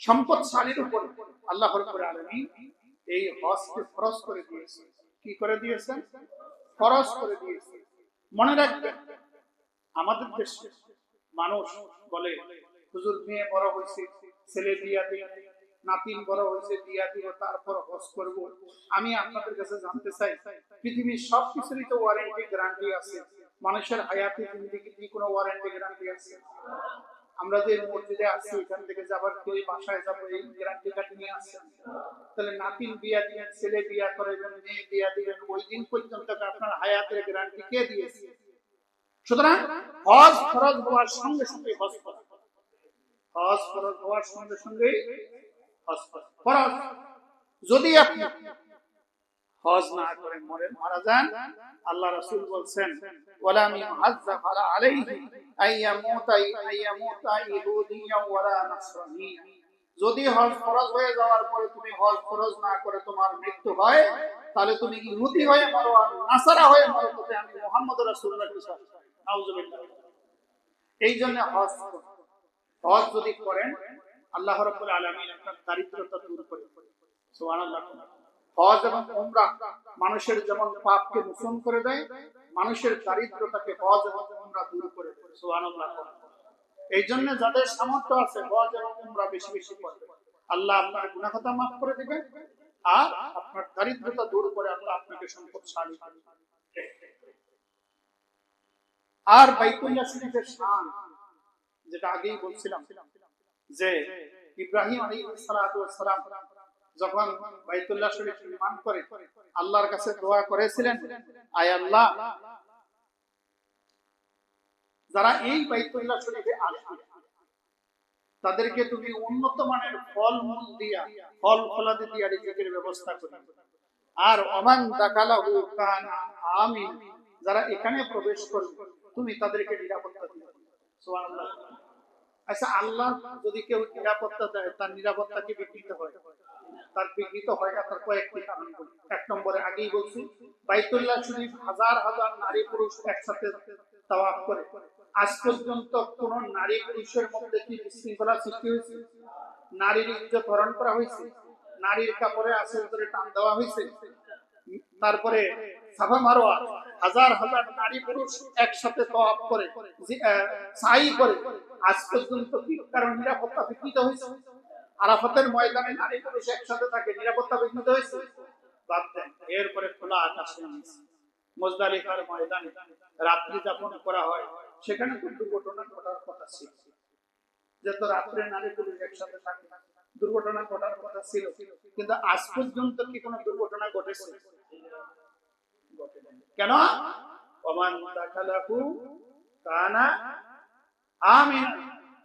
সম্পদশালীর উপর আল্লাহ রব্বুল এই হজকে ফরজ করে দিয়েছে কি করে দিয়েছেন? ফরজ করে দিয়েছে মনে রাখবেন, আমাদের দেশে মানুষ বলে, হুজুর মেয়ে বড় হয়েছে, ছেলে বিয়া দিই নাতিন বড় হয়েছে, বিয়া দিব, তারপর হজ করব। আমি আপনাদের কাছে জানতে চাই, পৃথিবীর সব কিছুরই তো ওয়ারেন্টি গ্যারান্টি আছে। মানুষের হায়াতে জিন্দিগি কোনো ওয়ারেন্টি গ্যারান্টি আছে? আমরা যে মসজিদে আছি, এখান থেকে যাবার কেউ বাসায় যাব, এই গ্যারান্টি কার্ড নিয়ে আসছেন তাহলে নাতিন বিয়া দিবেন ছেলে বিয়া করাবেন মেয়ে বিয়া দিবেন ওই দিন পর্যন্ত আপনার হায়াতের গ্যারান্টি কে দিয়েছে? সুতরাং হজ ফরজ হওয়ার সঙ্গে সঙ্গে হজ ফরজ হজ ফরজ হওয়ার সঙ্গে সঙ্গে হজ ফরজ ফরজ। যদি আপনি হজ না করে মরে মারা যান। আল্লাহ রাসূল বলছেন, ওয়ালা আলা আলাইহি ওয়ালা নাসরানিয়া যদি হজ ফরজ হয়ে যাওয়ার পরে তুমি হজ ফরজ না করে তোমার মৃত্যু হয়, তাহলে তুমি ইহুদি হয়ে মরো আর নাসারা হয়ে মরো তবে আমি মুহাম্মদ রাসূলুল্লাহ নাউজুবিল্লাহ। এই জন্য হজ হজ যদি করেন, আল্লাহ রাব্বুল আলামিন আপনার দারিদ্রতা দূর করে। সুবহানাল্লাহ। হজ এবং উমরা মানুষের যেমন পাপকে মোচন করে দেয়, মানুষের দারিদ্রতাকে হজ এবং উমরা দূর করে সুবহানাল্লাহ। এই জন্য যাদের সামর্থ্য আছে, হজ এবং উমরা বেশি বেশি করবে। আল্লাহ আপনার গুনাহতা মাফ করে দিবে, আর আপনার দারিদ্রতা দূর করে আল্লাহ আপনাকে সম্পদশালী করবে আর বাইতুল্লাহ শরীফের শান যেটা আগেই বলছিলাম, যে ইব্রাহিম ওয়াস সালাম যখন বাইতুল্লাহ শরীফ নির্মাণ করে, আল্লাহর কাছে দোয়া করেছিলেন, আয় আল্লাহ, যারা এই বাইতুল্লাহ শরীফে আসবে, তাদেরকে তুমি উন্নত মানের ফল, মূল দিয়া, ফল ফলাদি দিয়া রিজিকের ব্যবস্থা করে। আর অমান দাকালাহু কানা আমিন, যারা এখানে প্রবেশ করবে, তুমি তাদেরকে নিরাপত্তা দিবে সুবহানাল্লাহ। আচ্ছা আল্লাহ যদি কেউ নিরাপত্তা দেয়, তার নিরাপত্তা কি বিকৃত হয়? তার বিকৃত হয় না তার কয়েকটি কারণ বলি। এক নম্বরে আগেই বলছি, বাইতুল্লাহ শরীফ হাজার হাজার নারী পুরুষ একসাথে তাওয়াফ করে। আজ পর্যন্ত কোন নারী পুরুষের মধ্যে কি বিশৃঙ্খলা সৃষ্টি হয়েছে? নারীর ইজ্জত হরণ করা হয়েছে? নারীর কাপড়ে আসল করে টান দেওয়া হয়েছে? তারপরে সাফা মারোয়া হাজার হাজার নারী পুরুষ একসাথে তওয়াফ করে সাই করে। আজ পর্যন্ত কি কারণ নিরাপত্তা বিকৃত হয়েছে? আরাফাতের ময়দানে নারী পুরুষ একসাথে থাকে, নিরাপত্তা বিঘ্নিত হয়েছে? বাদ দেন। এরপরে খোলা আকাশে মোজদালিফার ময়দানে রাত্রি যাপন করা হয়। সেখানে তো দুর্ঘটনা ঘটার কথা ছিল। যে রাত্রে নারী পুরুষ একসাথে থাকে, দুর্ঘটনা ঘটার কথা ছিল। কিন্তু আজ পর্যন্ত কি কোনো দুর্ঘটনা ঘটেছে। কেন? ওমান দাখালাহু কানা আমিন।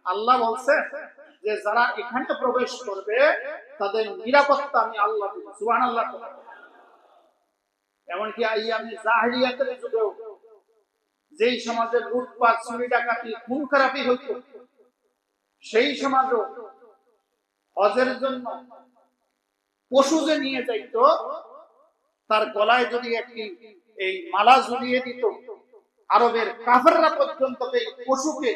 আল্লাহ বলছে যে যারা এখানে প্রবেশ করবে, তাদের নিরাপত্তা আমি আল্লাহ দিব, সুবহানাল্লাহ এমনকি আইয়ামে জাহিলিয়াতের যুগেও যেই সমাজে লুটপাট চুরি ডাকাতি খুন খারাপি হইত, সেই সমাজও হজের জন্য পশু যে নিয়ে যাইতো, তার গলায় যদি একটি এই মালা ঝুলিয়ে দিত, আরবের কাফেররা পর্যন্ত এই পশুকে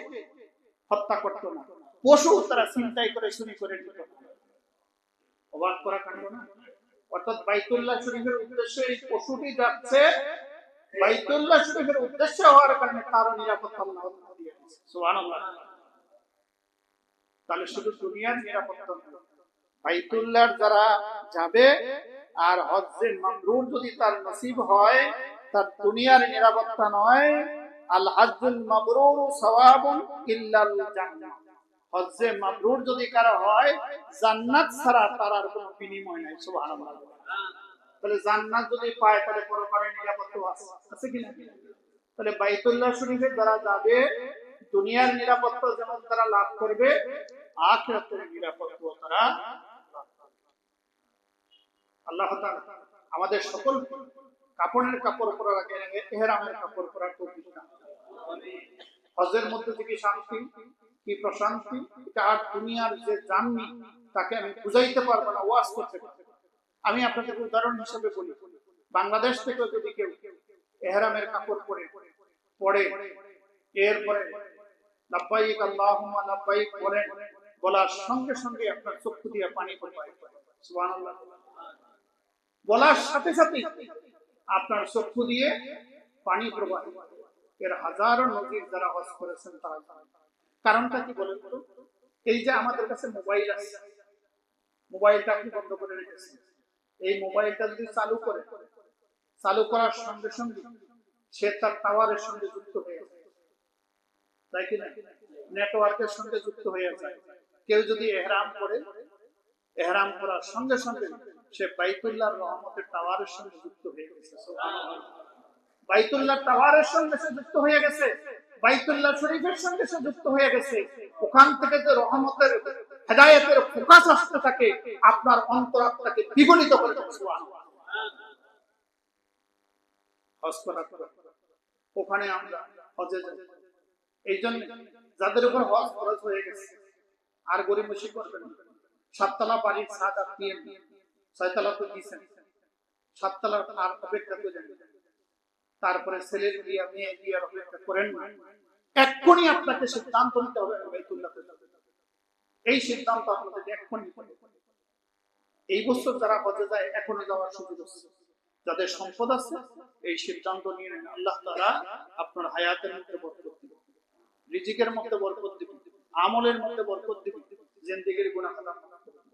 হত্যা করত না। পশু তারা চিন্তাই করে চুরি করে অবাক করা কাণ্ড না? অর্থাৎ বাইতুল্লাহ শরীফের উদ্দেশ্যে এই পশুটি যাচ্ছে বাইতুল্লাহ শরীফের উদ্দেশ্য হওয়ার কারণে তারও নিরাপত্তা আল্লাহ তাহলে শুধু দুনিয়ার নিরাপত্তা নয়, বাইতুল্লাহর যারা যাবে আর হজ্জে মাবরুর যদি তার নসিব হয় তার দুনিয়ার নিরাপত্তা নয় আল হাজ্জুল মাবরুর সওয়াবুন ইল্লাল জান্নাহ। হজ্জে মাবরুর যদি কারও হয়, জান্নাত ছাড়া তার আর কোনো বিনিময় নাই, সুবহানাল্লাহ। তাহলে জান্নাত যদি পায়, তাহলে পরকালে নিরাপত্তা আছে আছে কি তাহলে বাইতুল্লাহ শরীফে যারা যাবে, দুনিয়ার নিরাপত্তা যেমন তারা লাভ করবে, আখিরাতের নিরাপত্তা তারা আল্লাহ তাআলা আমাদের সকল কাপড়ের কাপড় পরার আগে এহরামের কাপড় পরার তৌফিক দান। হজের মধ্যে থেকে শান্তি কি প্রশান্তি? এটা আর দুনিয়ার যে জাননি তাকে আমি বুঝাইতে পারব না, ওয়াজ করতে পারব আমি আপনাকে উদাহরণ হিসেবে বলি। বাংলাদেশ থেকে যদি কেউ এহরামের কাপড় পরে পড়ে এরপরে আপনার চক্ষু দিয়ে পানি প্রবাহিত সাথে সাথে আপনার চক্ষু দিয়ে পানি এর হাজারো নজির যারা হজ করেছেন তারা। কারণটা কি বলেন তো? এই যে আমাদের কাছে মোবাইল আছে মোবাইলটা আপনি বন্ধ করে রেখেছেন। এই মোবাইলটা যদি চালু করে, চালু করার সঙ্গে সঙ্গে সে তার টাওয়ারের সঙ্গে যুক্ত হয়ে তাই কি না? নেটওয়ার্কের সঙ্গে যুক্ত হয়ে যায়। কেউ যদি এহরাম করে, এহরাম করার সঙ্গে সঙ্গে সে বাইতুল্লাহর রহমতের টাওয়ারের সঙ্গে যুক্ত হয়ে গেছে। বাইতুল্লাহ টাওয়ারের সঙ্গে সে যুক্ত হয়ে গেছে। বাইতুল্লাহ শরীফের সঙ্গে সে যুক্ত হয়ে গেছে। ওখান থেকে যে রহমতের, হেদায়েতের ফোকাস আসতে থাকে, আপনার অন্তরাত্মাকে করে ওখানে আমরা এই জন্য যাদের উপর হজ খরচ হয়ে গেছে, আর গরিবসী করবেন সাততলা বাড়ির ছাদ আপনি ছয়তলা তো দিয়েছেন। সাততলার আর অপেক্ষা করেন তারপরে ছেলের বিয়া মেয়ে বিয়ার অপেক্ষা করেন এক্ষুনি আপনাকে সিদ্ধান্ত নিতে হবে এই সিদ্ধান্ত আপনাদের এক্ষুনি এই বছর যারা হজে যায় এখনও যাওয়ার সুযোগ আছে। যাদের সম্পদ আছে, এই সিদ্ধান্ত নিয়ে নেন। আল্লাহ তারা আপনার হায়াতের মধ্যে বরকত দিবেন। রিজিকের মধ্যে বরকত দিবেন। আমলের মধ্যে বরকত দিবেন। জিন্দিগির দিবেন।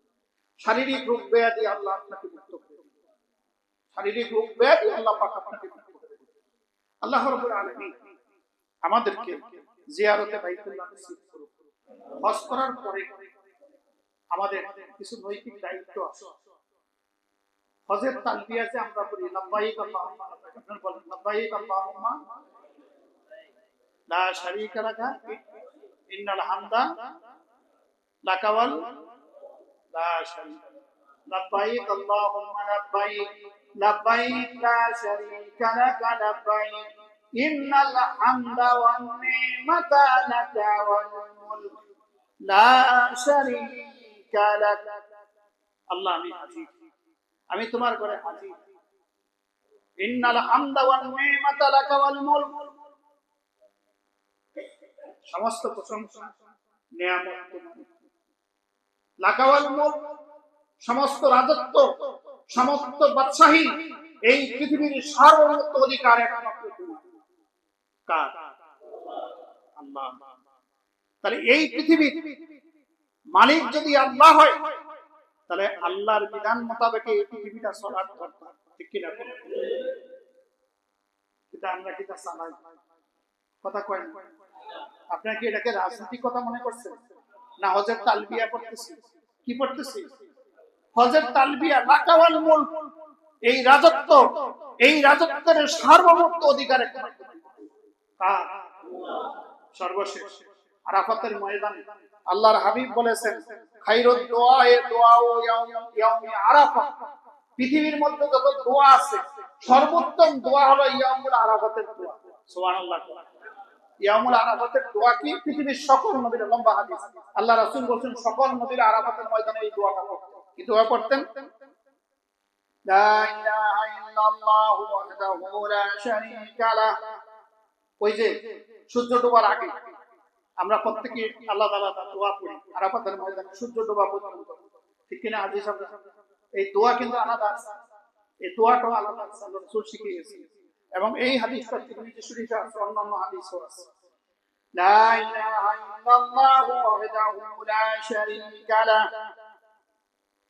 শারীরিক রোগ ব্যাধি আল্লাহ আপনাকে মুক্ত করে শারীরিক রোগ ব্যাধি আল্লাহ পাক আপনাকে। আল্লাহ আমাদেরকে জিয়ারতে আমাদের কিছু নৈতিক দায়িত্ব আছে। হজের তালবিয়াতে আমরা বলি লাব্বাইক আল্লাহুম্মা, আপনারা বলেন, লাব্বাইক আল্লাহুম্মা, লা শারীকা লাকা, ইন্নাল হামদা লাকা ওয়াল লা শারীকা লাব্বাইক আল্লাহুম্মা, লাব্বাইক শারীকা লাকা লাব্বাইক ইন্নাল হামদা ওয়ান নি'মাতা লাকা ওয়াল মুলক লা শারীকা লাক আল্লাহ আমি তোমার ঘরে সমস্ত প্রশংসা, নিয়ামত তোমার। লাকা সমস্ত রাজত্ব। সমস্ত বাদশাহী এই পৃথিবীর সার্বভৌমত্ব অধিকার তাহলে এই পৃথিবীর মালিক যদি আল্লাহ হয়, তাহলে আল্লাহর বিধান মোতাবেক এই পৃথিবীটা চলার দরকার ঠিক কিনা? কিন্তু আমরা কি কথা কয় আপনার কি এটাকে রাজনৈতিক কথা মনে করছেন? না হজের তালবিয়া পড়তেছি? কি পড়তেছি? এই রাজত্ব, এই রাজত্বের সর্বশেষ আরাফাতের ময়দানে আল্লাহর হাবিব বলেছেন পৃথিবীর মধ্যে যত দোয়া আছে, সর্বোত্তম দোয়া হলো ইয়াউমুল আরাফাতের দোয়া। ইয়াউমুল আরাফাতের দোয়া কি? পৃথিবীর সকল নবীর লম্বা হাদিস। আল্লাহ রাসূল বলেন সকল নবীর আরাফাতের ময়দানে এই দোয়াটা করতেন। কি দোয়া করতেন? ওই যে সূর্য ডোবার আগে আমরা প্রত্যেকে আল্লাহ তালা দোয়া করি, আরাফাতের ময়দানে সূর্য ডোবা পর্যন্ত। ঠিক কিনা আজ এই দোয়া কিন্তু আলাদা এই দোয়াটাও আলাদা রসুল শিখে গেছে এবং এই হাদিসটা তিরমিজি শরীফে আছে, অন্যান্য হাদিসও আছে। لا إله إلا الله وحده لا شريك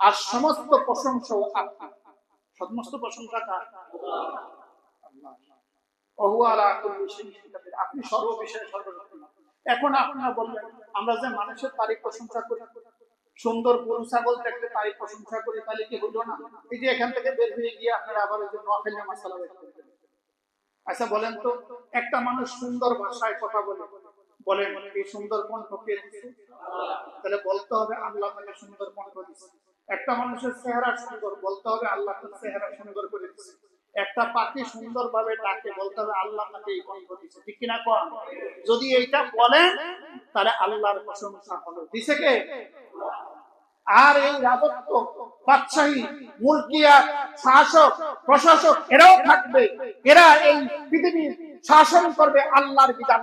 আর সমস্ত আপনার। সমস্ত প্রশংসা। আপনি সর্ববিষয়ে এখন বলবেন, আমরা যে মানুষের তারিখ প্রশংসা করি, সুন্দর গরু, ছাগল দেখলে তারিখ প্রশংসা করি, তাহলে কি হলো না? এই যে এখান থেকে বের হয়ে গিয়ে আপনারা আবার ওই নোয়াখালী মাসালা আচ্ছা বলেন তো, একটা মানুষ সুন্দর ভাষায় কথা বলে বলেন তাহলে বলতে হবে আল্লাহ তাকে একটা মানুষের চেহারা সুন্দর বলতে হবে আল্লাহ তার চেহারা সুন্দর করে একটা পাখি সুন্দর ভাবে ডাকে বলতে হবে আল্লাহ তাকে এই কণ্ঠ দিচ্ছে ঠিক কিনা কন? যদি এইটা বলেন তাহলে আল্লাহর প্রশংসা হলো দিছে কে? আর এই রাজত্ব, বাদশাহী মুলকিয়াত শাসক, প্রশাসক, এরাও থাকবে। এরা এই পৃথিবীর শাসন করবে আল্লাহর বিধান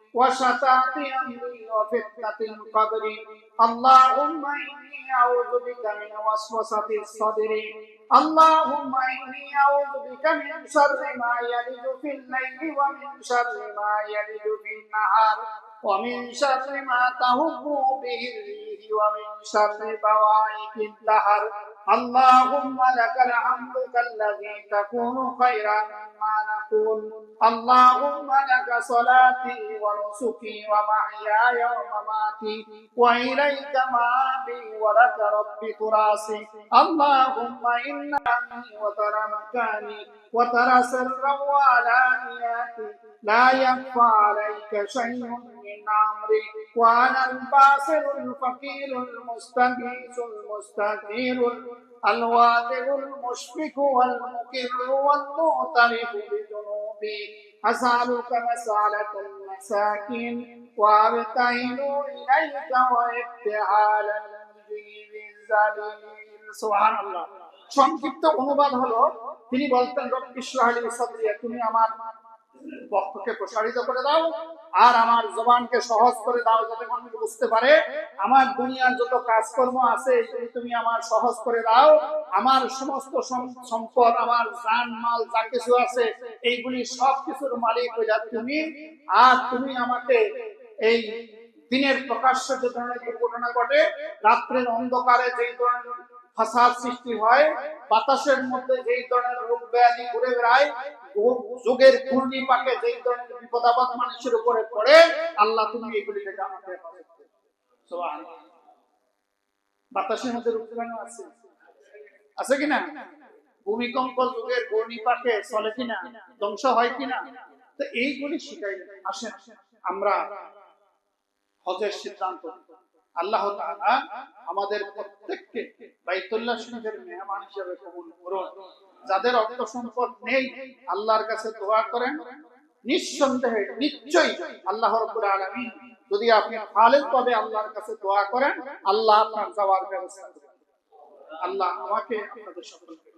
وشتات امري وفتنة القبر اللهم اني اعوذ بك من وسوسة الصدر اللهم اني اعوذ بك من شر ما يلج في الليل ومن شر ما يلج في النهار ومن شر ما تهب به الريح ومن شر بوائق الدهر اللهم لك الحمد كالذي تكون خيرا مما نقول. اللهم لك صلاتي ونسكي ومحياي ومماتي. وإليك مآبي ولك ربي تراسي. اللهم انني وترى مكاني وترى سرا وعلانياتي. لا يخفى عليك شيء من امري وانا الباسل الفقير المستغيث المستغفر الواثق المشفق والمقر والمعترف بذنوبي أسألك مسألة المساكين وأبتهل إليك وابتهال المجيب الذليل سبحان الله সংক্ষিপ্ত অনুবাদ হলো তিনি বলতেন রব্বি ইশরাহলি সাদরিয়া তুমি আমার বক্ষকে প্রসারিত করে দাও। আর আমার জবানকে সহজ করে দাও যাতে মানুষ বুঝতে পারে, আমার দুনিয়ার যত কাজকর্ম আছে তুমি আমার সহজ করে দাও। আমার সমস্ত সম্পদ, আমার জান, মাল, যা কিছু আছে, এইগুলি সব কিছুর মালিক হইয়া তুমি। আর তুমি আমাকে এই দিনের প্রকাশ্যে যে ধরনের দুর্ঘটনা ঘটে, রাত্রের অন্ধকারে যেই ধরনের ফাসাদ সৃষ্টি হয়, বাতাসের মধ্যে যেই ধরনের রোগ ব্যাধি ঘুরে বেড়ায় যুগের যেই ধরনের বিপদাবাদ মানুষের উপরে পড়ে, আল্লাহ তুমি এগুলি থেকে আছে। কিনা ভূমিকম্প যুগের চলে কিনা ধ্বংস হয় কিনা তো এইগুলি শিখাই আসেন আমরা হজের সিদ্ধান্ত আল্লাহ আমাদের প্রত্যেককে বাইতুল্লাহ শরীফের মেহমান হিসেবে কবুল করুন। যাদের অর্থ সম্পদ নেই, আল্লাহর কাছে দোয়া করেন, নিঃসন্দেহে, নিশ্চয়ই আল্লাহ রাব্বুল যদি আপনি খালেদ ভাবে আল্লাহর কাছে দোয়া করেন, আল্লাহ আপনার যাওয়ার ব্যবস্থা আল্লাহ আমাকে আপনাদের সকলকে